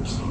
ました。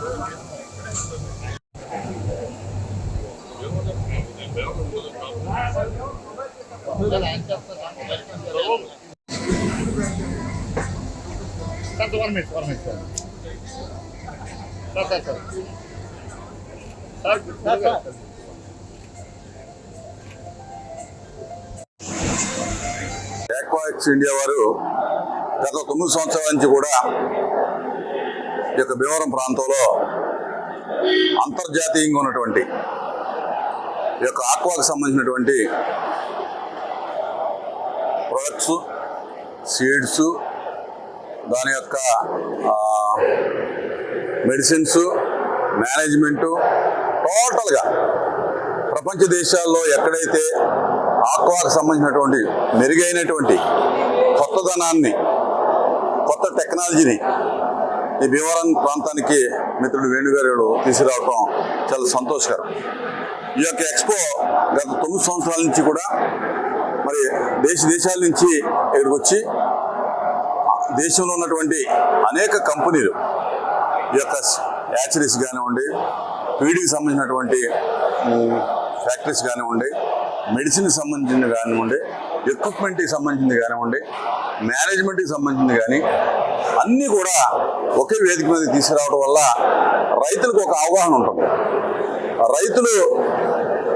Sir, one minute, one minute, sir. Sir, sir, sir. Sir, sir, sir. ఆక్వాక్స్ India వారు గత తొమ్మిది సంవత్సరాల నుంచి కూడా ఈ యొక్క భీమవరం ప్రాంతంలో అంతర్జాతీయంగా ఉన్నటువంటి ఈ యొక్క ఆక్వాకు సంబంధించినటువంటి ప్రొడక్ట్స్ సీడ్స్ దాని యొక్క మెడిసిన్స్ మేనేజ్మెంటు టోటల్గా ప్రపంచ దేశాల్లో ఎక్కడైతే ఆక్వాకు సంబంధించినటువంటి మెరుగైనటువంటి కొత్తదనాన్ని కొత్త టెక్నాలజీని ఈ భీమవరం ప్రాంతానికి మిత్రుడు వేణుగారు తీసుకురావటం చాలా సంతోషకరం. ఈ యొక్క ఎక్స్పో గత తొమ్మిది సంవత్సరాల నుంచి కూడా మరి దేశ దేశాల నుంచి ఇక్కడికి వచ్చి దేశంలో ఉన్నటువంటి అనేక కంపెనీలు ఈ యొక్క యాచరీస్ కానివ్వండి వీడికి సంబంధించినటువంటి ఫ్యాక్టరీస్ కానివ్వండి మెడిసిన్కి సంబంధించింది కానివ్వండి ఎక్విప్మెంట్కి సంబంధించింది కానివ్వండి మేనేజ్మెంట్కి సంబంధించింది కానీ అన్నీ కూడా ఒకే వేదిక మీద తీసుకురావడం వల్ల రైతులకు ఒక అవగాహన ఉంటుంది. రైతులు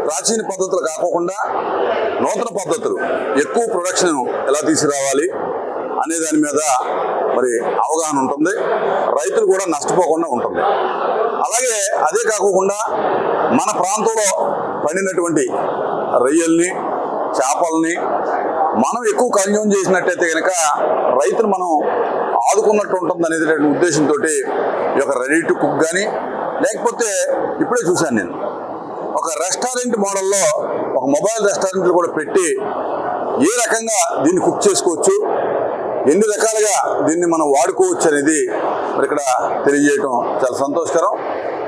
ప్రాచీన పద్ధతులు కాకోకుండా నూతన పద్ధతులు ఎక్కువ ప్రొడక్షన్ ఎలా తీసుకురావాలి అనే దాని మీద మరి అవగాహన ఉంటుంది. రైతులు కూడా నష్టపోకుండా ఉంటుంది. అలాగే అదే కాకుండా మన ప్రాంతంలో పండినటువంటి రొయ్యల్ని చేపల్ని మనం ఎక్కువ కన్జ్యూమ్ చేసినట్టయితే కనుక రైతులు మనం ఆదుకున్నట్టు ఉంటుంది అనేటువంటి ఉద్దేశంతో ఈ యొక్క రెడీ టు కుక్ కానీ లేకపోతే ఇప్పుడే చూశాను నేను. ఒక రెస్టారెంట్ మోడల్లో ఒక మొబైల్ రెస్టారెంట్లు కూడా పెట్టి ఏ రకంగా దీన్ని కుక్ చేసుకోవచ్చు ఎన్ని రకాలుగా దీన్ని మనం వాడుకోవచ్చు అనేది మరి ఇక్కడ తెలియజేయటం చాలా సంతోషకరం.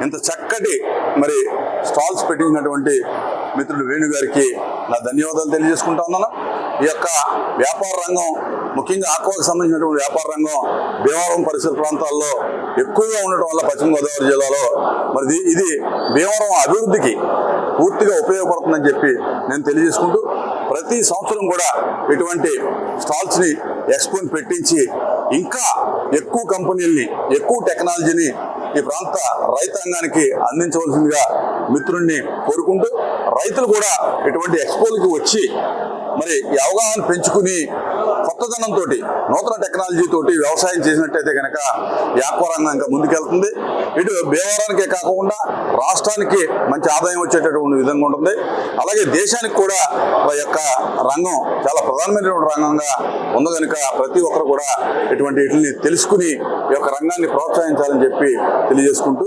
ఇంత చక్కటి మరి స్టాల్స్ పెట్టించినటువంటి మిత్రుడు వేణు గారికి నా ధన్యవాదాలు తెలియజేసుకుంటా ఉన్నాను. ఈ యొక్క వ్యాపార రంగం ముఖ్యంగా ఆక్వాకు సంబంధించినటువంటి వ్యాపార రంగం భీమవరం పరిసర ప్రాంతాల్లో ఎక్కువగా ఉండటం వల్ల పశ్చిమ గోదావరి జిల్లాలో మరి ఇది- భీమవరం అభివృద్ధికి పూర్తిగా ఉపయోగపడుతుందని చెప్పి నేను తెలియజేసుకుంటూ ప్రతి సంవత్సరం కూడా ఇటువంటి స్టాల్స్ని ఎక్స్పోని పెట్టించి ఇంకా ఎక్కువ కంపెనీల్ని ఎక్కువ టెక్నాలజీని ఈ ప్రాంత రైతాంగానికి అందించవలసిందిగా మిత్రుణ్ణి కోరుకుంటూ రైతులు కూడా ఇటువంటి ఎక్స్పోలకి వచ్చి మరి ఈ అవగాహన పెంచుకుని కొత్తదనంతో నూతన టెక్నాలజీ తోటి వ్యవసాయం చేసినట్టయితే కనుక ఈ రంగం ఇంకా ముందుకెళ్తుంది. ఇటు భీమవరానికే కాకుండా రాష్ట్రానికి మంచి ఆదాయం వచ్చేటటువంటి విధంగా ఉంటుంది. అలాగే దేశానికి కూడా ఆ యొక్క రంగం చాలా ప్రధానమైనటువంటి రంగంగా ఉంది కనుక ప్రతి ఒక్కరు కూడా ఇటువంటి వీటిని తెలుసుకుని ఈ యొక్క రంగాన్ని ప్రోత్సహించాలని చెప్పి తెలియజేసుకుంటూ